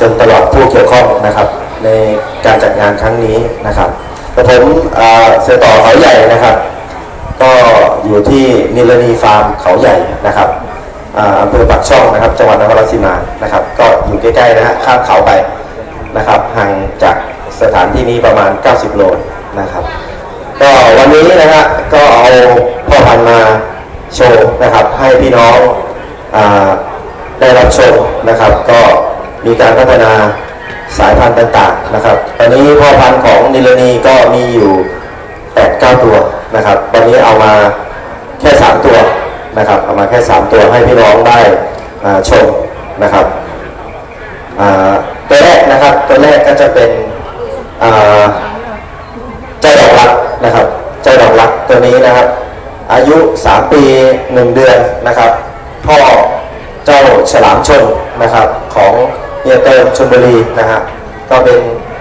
จนตลอดผู้เกี่ยวข้องนะครับ ในการจัดงานครั้งนี้นะครับกระผมเสือต่อเขาใหญ่นะครับ ก็อยู่ที่นิลนีฟาร์มเขาใหญ่นะครับอำเภอปากช่องนะครับ จังหวัดนครราชสีมานะครับ ก็อยู่ใกล้ๆนะฮะข้ามเขาไปนะครับห่างจากสถานที่นี้ประมาณ 90 โลนะครับ ก็วันนี้นะฮะก็เอาพ่อพันธุ์มาโชว์นะครับ ให้พี่น้องอได้รับชมนะครับ ก็ มีการพัฒนาสายพันธุ์ต่างๆนะครับ ตอนนี้พ่อพันธุ์ของนิลนีก็มีอยู่8 9ตัวนะครับวันนี้เอามาแค่ 3 ตัวนะครับ เอามาแค่ 3 ตัวให้พี่น้องได้ชมนะครับตัวแรกนะครับ ตัวแรกก็จะเป็นอ่าเจ้าดอกรักนะครับ เจ้าดอกรักตัวนี้นะครับ อายุ 3 ปี 1 เดือนนะครับ พ่อเจ้าฉลามชนนะครับของ เฮียเติมชลบุรีนะฮะก็เป็น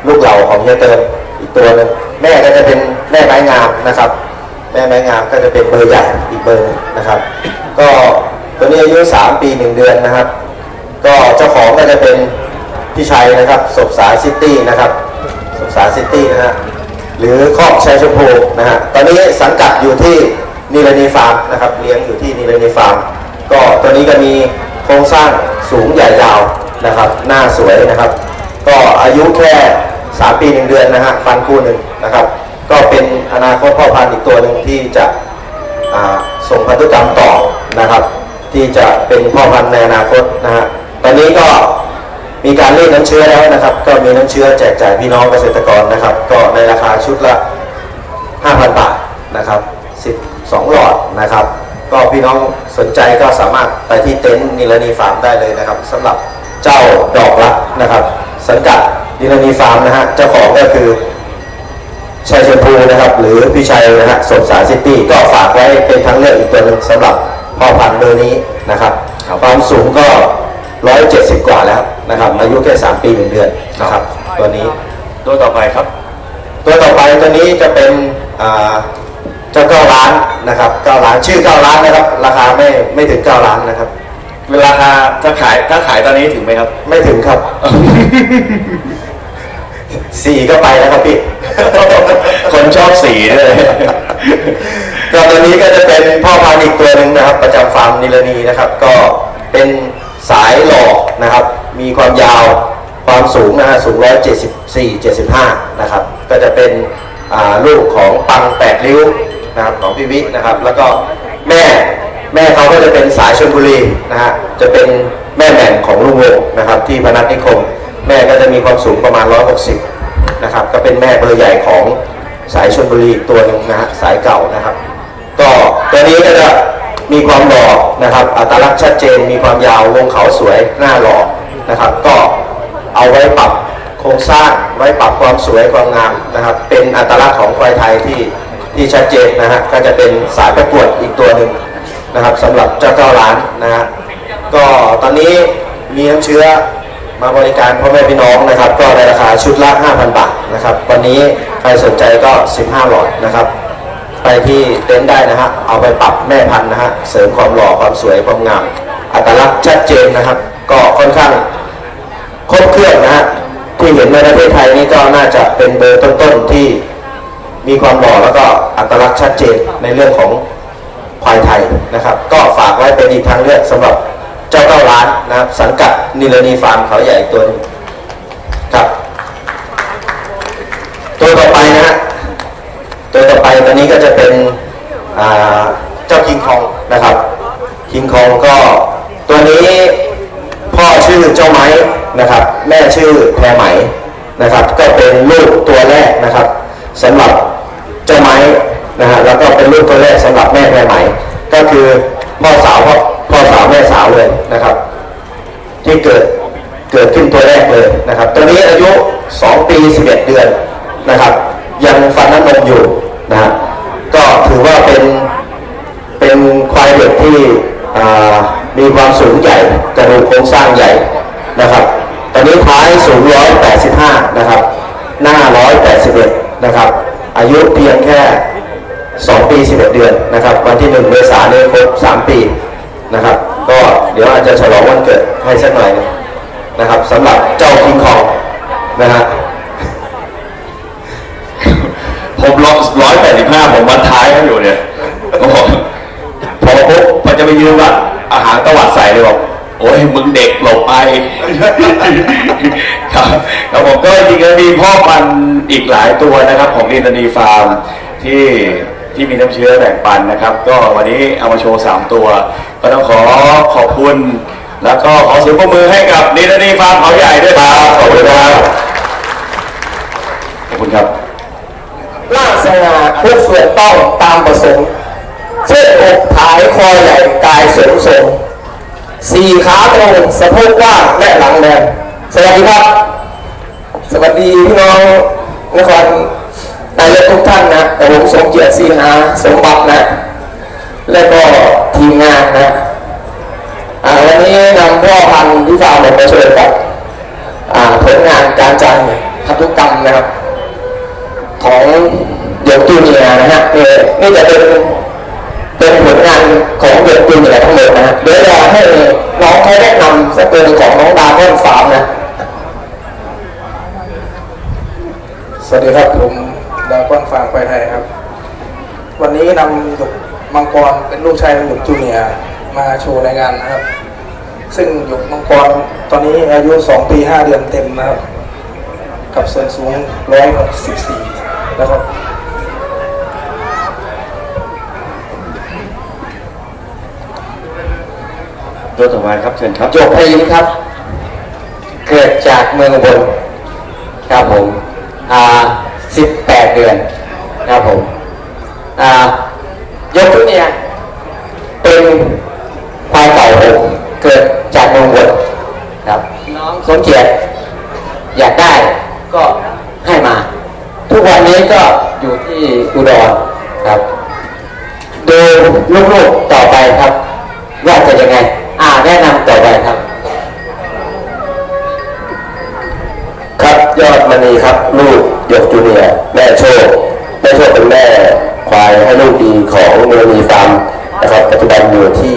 ลูกเหล่าของเฮียเติมอีกตัวหนึ่งแม่ก็จะเป็นแม่ไม้งามนะครับ แม่ไม้งามก็จะเป็นเบอร์ใหญ่อีกเบอร์นึงนะครับ ก็ตัวนี้อายุ 3 ปี 1 เดือนนะครับ ก็เจ้าของก็จะเป็นพี่ชัยนะครับศพสาซิตี้นะครับศพสาซิตี้นะฮะหรือครอกชัยชมพูนะฮะตอนนี้สังกัดอยู่ที่นิรณีฟาร์มนะครับเลี้ยงอยู่ที่นิรณีฟาร์มก็ตัวนี้ก็มีโครงสร้างสูงใหญ่ยาว นะครับ หน้าสวยนะครับ ก็อายุแค่ 3 ปี1เดือนนะฮะฟันคู่หนึ่งนะครับ ก็เป็นอนาคตพ่อพันธุ์อีกตัวหนึ่งที่จะส่งพันธุกรรมต่อนะครับ ที่จะเป็นพ่อพันธุ์ในอนาคตนะฮะตอนนี้ก็มีการเรียกน้ำเชื้อแล้วนะครับ ก็มีน้ำเชื้อแจกจ่ายพี่น้องเกษตรกรนะครับ ก็ในราคาชุดละ 5,000 บาทนะครับ 12 หลอดนะครับ ก็พี่น้องสนใจก็สามารถไปที่เต็นท์นิรณีฟาร์มได้เลยนะครับสำหรับ เจ้าดอกรักนะครับ สังกัดนิรณีฟาร์มนะฮะเจ้าของก็คือชัยชมพูนะครับ หรือพี่ชัยนะฮะสมสารซิตี้ก็ฝากไว้เป็นทางเลือกอีกตัวหนึงสำหรับพ่อพันธุ์เบอร์นี้นะครับความสูงก็ 170 กว่าแล้วนะครับ อายุแค่ 3 ปี 1 เดือนนะครับ ตัวนี้ตัวต่อไปครับ ตัวต่อไปตัวนี้จะเป็นอ่าเจ้าเก้าล้านนะครับเก้าล้านชื่อเก้าล้านนะครับ ราคาไม่ไม่ถึงเก้าล้านนะครับ เวลาถ้าขายถ้าขายตอนนี้ถึงไหมครับ ไม่ถึงครับ สี่ก็ไปแล้วครับพี่ คนชอบสีด้วยก็ตัวนี้ก็จะเป็นพ่อพันธุ์อีกตัวหนึ่งนะครับ ประจำฟาร์มนิลนีนะครับ ก็เป็นสายหล่อนะครับ มีความยาวความสูงนะฮะสูง174 75นะครับ ก็จะเป็นอ่าลูกของปังแปดริ้วนะครับของพี่วินะครับ แล้วก็แม่แม่เขา ก็จะเป็นสายชลบุรีนะฮะจะเป็นแม่แหม่มของลุงโวนะครับที่พนัสนิคม แม่ก็จะมีความสูงประมาณ 160 นะครับ ก็เป็นแม่เบอร์ใหญ่ของสายชลบุรีตัวนึงนะฮะสายเก่านะครับ ก็ตัวนี้ก็จะมีความหล่อนะครับ อัตลักษณ์ชัดเจนมีความยาววงเขาสวยหน้าหล่อนะครับ ก็เอาไว้ปรับโครงสร้างไว้ปรับความสวยความงามนะครับ เป็นอัตลักษณ์ของควายไทยที่ที่ชัดเจนนะฮะก็จะเป็นสายประกวดอีก นะครับสำหรับเจ้าเก้าล้านนะฮะก็ตอนนี้มีน้ำเชื้อมาบริการพ่อแม่พี่น้องนะครับ ก็ในราคาชุดละ 5,000 บาทนะครับ วันนี้ใครสนใจก็ 15 หลอดนะครับ ไปที่เต็นท์ได้นะฮะเอาไปปรับแม่พันธุ์นะฮะเสริมความหล่อความสวยความงามอัตลักษณ์ชัดเจนนะครับ ก็ค่อนข้างครบเครื่องนะฮะที่เห็นในประเทศไทยนี่ก็น่าจะเป็นเบอร์ต้นๆที่มีความหล่อแล้วก็อัตลักษณ์ชัดเจนในเรื่องของ ควายไทยนะครับ ก็ฝากไว้เป็นอีกทางเลือกสำหรับเจ้าเก้าล้านนะครับสังกัดนิรณีฟาร์มเขาใหญ่ตัวนึงครับตัวต่อไปนะฮะตัวต่อไปตัวนี้ก็จะเป็นเจ้าคิงคองนะครับคิงคองก็ตัวนี้พ่อชื่อเจ้าไม้นะครับ แม่ชื่อแพรไหมนะครับ ก็เป็นลูกตัวแรกนะครับสำหรับเจ้าไม้นะฮะแล้วก็ เป็นลูกตัวแรกสำหรับแม่แพรไหมก็คือพ่อสาวพ่อพ่อสาวแม่สาวเลยนะครับ ที่เกิดเกิดขึ้นตัวแรกเลยนะครับตัวนี้อายุ 2 ปี 11 เดือนนะครับ ยังฟันน้ำนมอยู่นะก็ถือว่าเป็นเป็นควายเด็กที่มีความสูงใหญ่กระดูกโครงสร้างใหญ่นะครับ ตอนนี้ท้ายสูง 185 นะครับ หน้า 181 นะครับ อายุเพียงแค่ 2 ปี 11 เดือนนะครับ วันที่ 1 เมษายนนี้ครบ 3 ปีนะครับ ก็เดี๋ยวอาจจะฉลองวันเกิดให้สักหน่อยนึงนะครับสำหรับเจ้าคิงคองนะฮะผมร้อยร้อยแปดสิบห้าผมวัดท้ายเขาอยู่เนี่ยโอ้โหพอปุ๊บพอจะไปยืนว่าอาหารตวัดใส่เลยบอกโอ้ยมึงเด็กหลบไป ครับครับผมก็จริงๆมีพ่อพันธุ์อีกหลายตัวนะครับ ของนินนีฟาร์มที่ ที่มีน้ำเชื้อแบ่งปันนะครับ ก็วันนี้เอามาโชว์สามตัว ก็ต้องขอขอบคุณ แล้วก็ขอเสียงปรบมือให้กับนินทนีฟาร์มเขาใหญ่ด้วยครับขอบคุณครับขอบคุณครับล่างสง่าทุกส่วนต้องตามประสงค์เช่นอกผายคอใหญ่กายสูงส่งสี่ขาตรงสะโพกกว้างและหลังแดงสวัสดีครับ สวัสดีพี่น้องนคร ท่านนะแต่ผมสมเกียรติสีหาสมบัตินะ และก็ทีมงานนะอ่าวันนี้นำพ่อพันธุ์ที่ฟาร์มมาช่วยกับอ่าผลงานการจัดพันธุกรรมนะครับ ของเด็กจูเนียนะฮะนี่นี่จะเป็นเป็นผลงานของเด็กจูเนียทั้งหมดนะเดี๋ยวรอให้น้องเขาแนะนำสักตัวหนึ่งของน้องดาวน์ฟาร์มนะสวัสดีครับผม ดาวก้อนฟางควายไทยครับ วันนี้นำหยกมังกรเป็นลูกชายของหยกจูเนียร์มาโชว์ในงานนะครับ ซึ่งหยกมังกรตอนนี้อายุ 2 ปี 5 เดือนเต็มนะครับ กับส่วนสูง 164แล้วครับตัวต่อมาครับเชิญครับจบพยินครับ เกิดจากเมืองอุบนครับผมอ่า 18 เดือนนะครับผมอ่ายกทุเนียเป็นควายเก่าผมเกิดจากเมืองอุบนครับน้องสมเกียรติอยากได้ก็ให้มา ทุกวันนี้ก็อยู่ที่อุดรครับดูลูกๆต่อไปครับว่าจะยังไง อ่าแนะนำต่อไปครับ ยอดมณีครับ ลูกหยกจูเนียร์แม่โชคแม่โชคเป็นแม่ควายให้ลูกดีของเนมีฟาร์มนะครับ ปัจจุบันอยู่ที่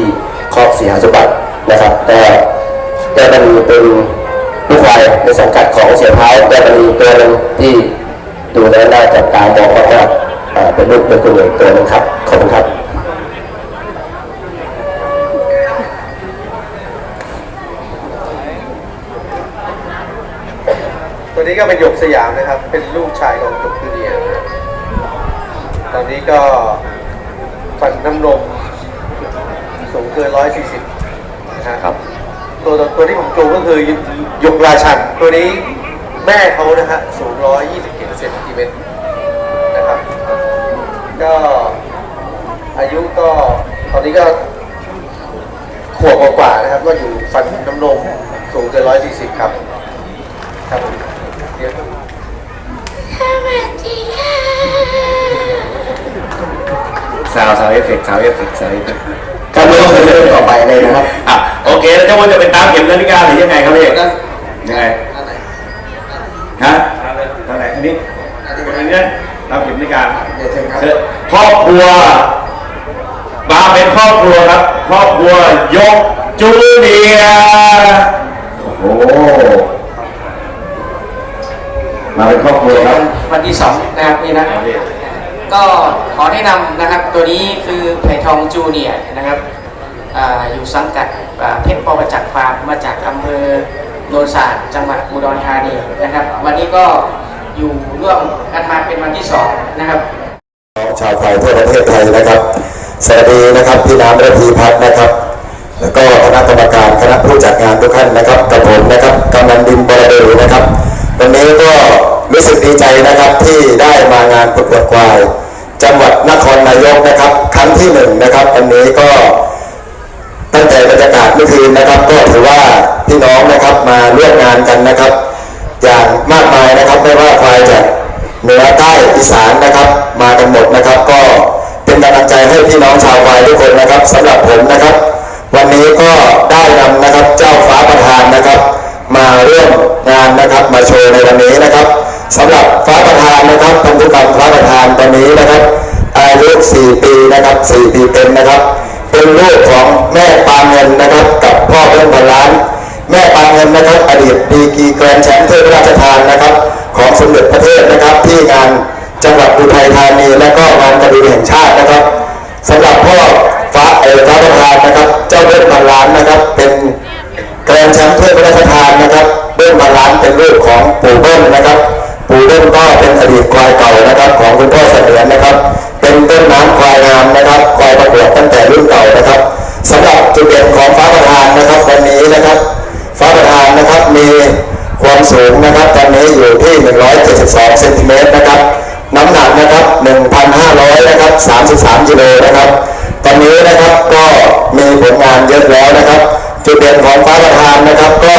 ครอกสีหาสมบัตินะครับแต่แม่มณีเป็นลูกควายในสังกัดของเสียเท้าแม่มณีตัวนึงที่ดูแล้วน่าจับตามองมากๆอ่าเป็นลูกเป็นตัวเอกตัวนึงครับขอบคุณครับ ตัวนี้ก็เป็นหยกสยามนะครับ เป็นลูกชายของหยกจูเนียร์นะครับตอนนี้ก็ฟันน้ำนมสูงเกิน140นะครับ ตัวตัวที่ผมจูงก็คือหยกราชันตัวนี้แม่เขานะฮะสูง127เซนติเมตรนะครับ ก็อายุก็ตอนนี้ก็ขวบกว่าๆนะครับ ก็อยู่ฟันน้ำนมสูงเกิน140 ครับ ครับเดี๋ยว สาวสาวเอฟเฟกต์สาวเอฟเฟกต์สาวเอฟเฟกต์ครับเรื่องเรื่องต่อไปเลยนะครับอะโอเคแล้วเจ้าว่าจะเป็นตามเข็มนาฬิกาหรือยังไงครับพี่ยังไงฮะตอนไหนอันนี้อันนี้ตามเข็มนาฬิกาเดี๋ยวเชิญครับเชิญครอบครัวมาเป็นครอบครัวครับครอบครัวยกจูเนียร์โอ้โห มาเป็นครอบครัวครับ วันที่สองนะครับนี่นะก็ขอแนะนำนะครับตัวนี้คือไผ่ทองจูเนียร์นะครับอาอยู่สังกัดอ่าเพชรปอประจักษ์ฟาร์มมาจากอำเภอโนนสาดจังหวัดอุดรธานีนะครับ วันนี้ก็อยู่ร่วมกันมาเป็นวันที่สองนะครับ ชาวไทยทั่วประเทศไทยนะครับสวัสดีนะครับพี่น้ำระพีพัฒน์นะครับ แล้วก็คณะกรรมการคณะผู้จัดงานทุกท่านนะครับกับผมนะครับกำนันดินบรเดลนะครับ วันนี้ก็รู้สึกดีใจนะครับที่ได้มางานประกวดควาย จังหวัดนครนายกนะครับ ครั้งที่หนึ่งนะครับวันนี้ก็ตั้งแต่บรรยากาศเมื่อคืนนะครับ ก็ถือว่าพี่น้องนะครับมาร่วมงานกันนะครับ อย่างมากมายนะครับไม่ว่าควายจากเหนือใต้อีสานนะครับ มากันหมดนะครับ ก็เป็นกำลังใจให้พี่น้องชาวควายทุกคนนะครับสำหรับผมนะครับ วันนี้ก็ได้นำนะครับ โชว์ในวันนี้นะครับสำหรับฟ้าประธานนะครับพันธุกรรมฟ้าประธานตอนนี้นะครับอายุ 4 ปีนะครับ 4 ปีเต็มนะครับ เป็นลูกของแม่ปานเงินนะครับ กับพ่อเพื่อนพันล้าน แม่ปานเงินนะครับ อดีตดีกีแกรนด์แชมป์ถ้วยพระราชทานนะครับ ของสมเด็จพระเทพนะครับ ที่งานจังหวัดอุทัยธานีและก็งานกระบี่แห่งชาตินะครับสำหรับพ่อฟ้าเอ๋ฟ้าประธานนะครับ เจ้าเบิ้ลพันล้านนะครับ เป็นลูกของปู่เบิ้ลนะครับ ปู่เบิ้ลก็เป็นอดีตควายเก่านะครับของคุณพ่อเสถียรนะครับ เป็นต้นน้ำควายงามนะครับควายประกวดตั้งแต่รุ่นเก่านะครับสำหรับจุดเด่นของฟ้าประธานนะครับวันนี้นะครับ ฟ้าประธานนะครับมีความสูงนะครับ ตอนนี้อยู่ที่ 172เซนติเมตรนะครับน้ำหนักนะครับ 1,500 นะครับ 33กิโลนะครับ ตอนนี้นะครับก็มีผลงานเยอะแล้วนะครับ จุดเด่นของฟ้าประธานนะครับก็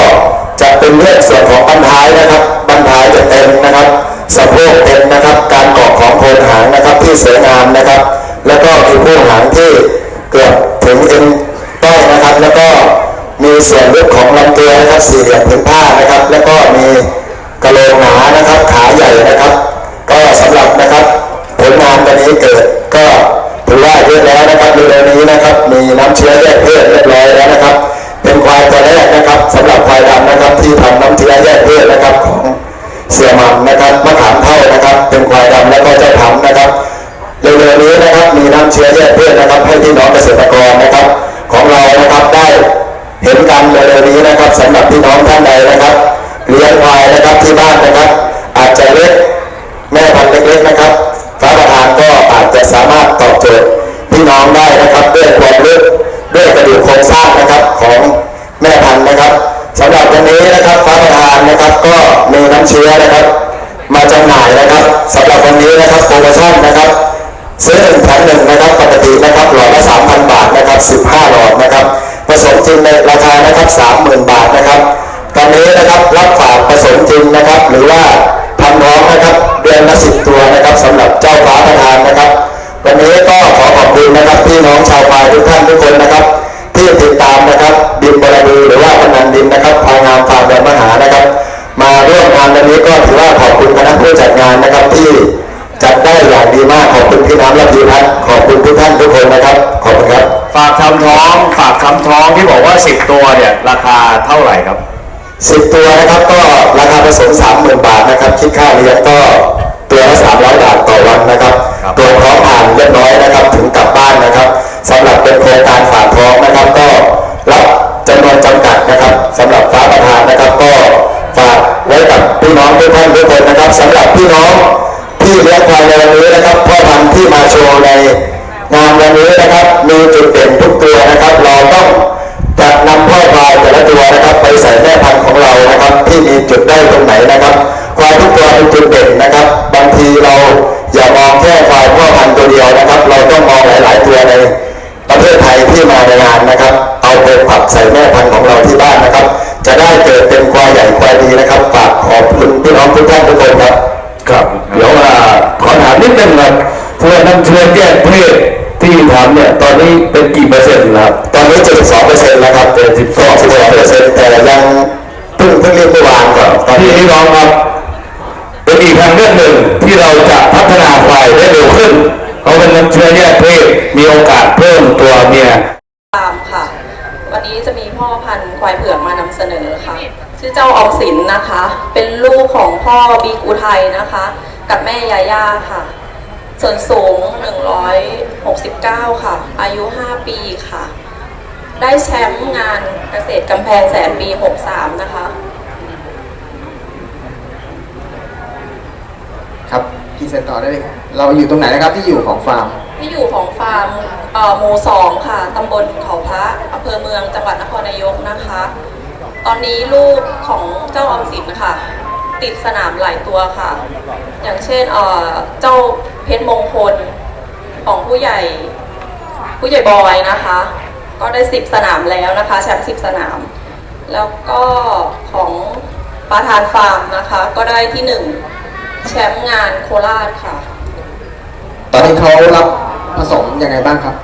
เป็นเรื่องส่วนของบันท้ายนะครับบันท้ายจะเต็มนะครับสะโพกเต็มนะครับ การเกาะของโคนหางนะครับที่สวยงามนะครับ แล้วก็มีผู้หางที่เกือบถึงเอ็นต้อยนะครับ แล้วก็มีส่วนลึกของลำตัวนะครับสี่เหลี่ยมผืนผ้านะครับ แล้วก็มีกระโหลกหนานะครับขาใหญ่นะครับ ก็สำหรับนะครับผลงานวันนี้เกิดก็ถือว่าเยอะแล้วนะครับเร็วๆนี้นะครับ มีน้ำเชื้อแยกเพศเรียบร้อยแล้วนะครับ ควายตัวแรกนะครับสำหรับควายดำนะครับ ที่ทำน้ำเชื้อแยกเพศนะครับของเสียมันนะครับมะขามเท่านะครับ เป็นควายดำแล้วก็เจ้าผำนะครับเร็วๆนี้นะครับมีน้ำเชื้อแยกเพศนะครับ ให้พี่น้องเกษตรกรนะครับ ของเรานะครับได้เห็นกันเร็วๆนี้นะครับสำหรับพี่น้องท่านใดนะครับเลี้ยงควายนะครับที่บ้านนะครับ อาจจะเล็กแม่พันธุ์เล็กๆนะครับฟ้าประธานก็อาจจะสามารถตอบโจทย์พี่น้องได้นะครับด้วยำเชื้อนะครับ มาจำหน่ายนะครับสำหรับวันนี้นะครับโปรโมชั่นนะครับซื้อหนึ่งแถมหนึ่งนะครับปกตินะครับหลอดละ3,000บาทนะครับ15หลอดนะครับผสมจริงในราคานะครับ30,000บาทนะครับ ตอนนี้นะครับรับฝากผสมจริงนะครับ หรือว่าทำน้องนะครับเดือนละ10ตัวนะครับสำหรับเจ้าฟ้าประธานนะครับ วันนี้ก็ขอขอบคุณนะครับพี่น้องชาวพายทุกท่านทุกคนนะครับ ผู้จัดงานนะครับที่จัดได้อย่างดีมากขอบคุณพี่น้ำและพี่พัฒน์ขอบคุณทุกท่านทุกคนนะครับ ขอบคุณครับ ฝากทำท้อง ฝากทำท้องที่บอกว่า 10 ตัวเนี่ยราคาเท่าไหร่ครับสิบตัวนะครับก็ราคาผสมสามหมื่นบาทนะครับคิดค่าเลี้ยงก็ตัวละสามร้อยบาทต่อวันนะครับครับ ตัวพร้อมผ่านเรียบร้อยนะครับ ในงานวันนี้นะครับมีจุดเด่น เป็นกี่เปอร์เซ็นต์แล้วครับตอนนี้72เปอร์เซ็นต์แล้วครับ72เปอร์เซ็นต์แต่ยังเพิ่งเพิ่งเรียนเมื่อวานก่อนตอนพี่นี้น้องครับเป็นอีกทางเลือกหนึ่งที่เราจะพัฒนาควายได้เร็วขึ้นเพราะเป็นน้ำเชื้อแยกเพศมีโอกาสเพิ่มตัวเมียตามค่ะ วันนี้จะมีพ่อพันธุ์ควายเผือกมานำเสนอค่ะ ชื่อเจ้าออมสินนะคะ เป็นลูกของพ่อบิ๊กอุทัยนะคะ กับแม่ยาย่าค่ะ ส่วนสูง 169 ค่ะ อายุ 5 ปีค่ะ ได้แชมป์งานเกษตรกำแพงแสนปี 63 นะคะ ครับพี่เซนต่อได้เลยครับเราอยู่ตรงไหนนะครับที่อยู่ของฟาร์ม ที่อยู่ของฟาร์มเอ่อหมู่สองค่ะ ตำบลเขาพระอำเภอเมือง จังหวัดนครนายกนะคะ ตอนนี้ลูกของเจ้าออมสินค่ะ ติดสนามหลายตัวค่ะ อย่างเช่นเอ่อเจ้าเพชรมงคลของผู้ใหญ่ผู้ใหญ่บอยนะคะ ก็ได้สิบสนามแล้วนะคะแชมป์สิบสนาม แล้วก็ของปาทานฟาร์มนะคะ ก็ได้ที่หนึ่งแชมป์งานโคราชค่ะ ตอนนี้เขารับผสมยังไงบ้างครับ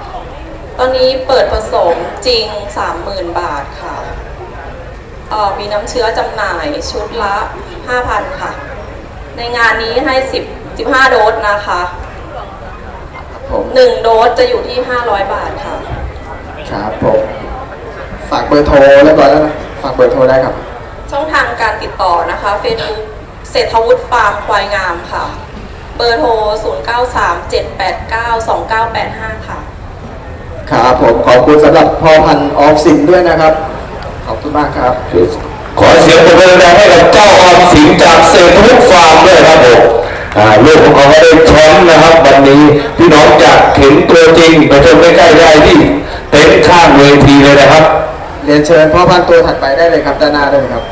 ตอนนี้เปิดผสมจริง30,000บาทค่ะเอ่อ มีน้ำเชื้อจำหน่ายชุดละ 5,000 ค่ะ ในงานนี้ให้ 10 15 โดสนะคะผม1โดสจะอยู่ที่ 500 บาทค่ะ ครับผมฝากเบอร์โทรเรียบร้อยแล้วนะฝากเบอร์โทรได้ครับ ช่องทางการติดต่อนะคะ Facebook เศรษฐวุฒิฟาร์มควายงามค่ะ เบอร์โทร 0937892985 ค่ะ ครับผมขอบคุณสำหรับพ่อพันธุ์ออฟสินด้วยนะครับ ขอบคุณมากครับ ขอเสียงปรบมือดังให้กับเจ้าออมสินจากเศรษฐวุฒิฟาร์มด้วยครับผมอ่าลูกของเขาก็ได้แชมป์นะครับ วันนี้พี่น้องจากเห็นตัวจริงไปชมใกล้ๆได้ที่เต็นท์ข้างเวทีเลยนะครับ เรียนเชิญพ่อพันธุ์ตัวถัดไปได้เลยครับด้านหน้าได้เลยครับ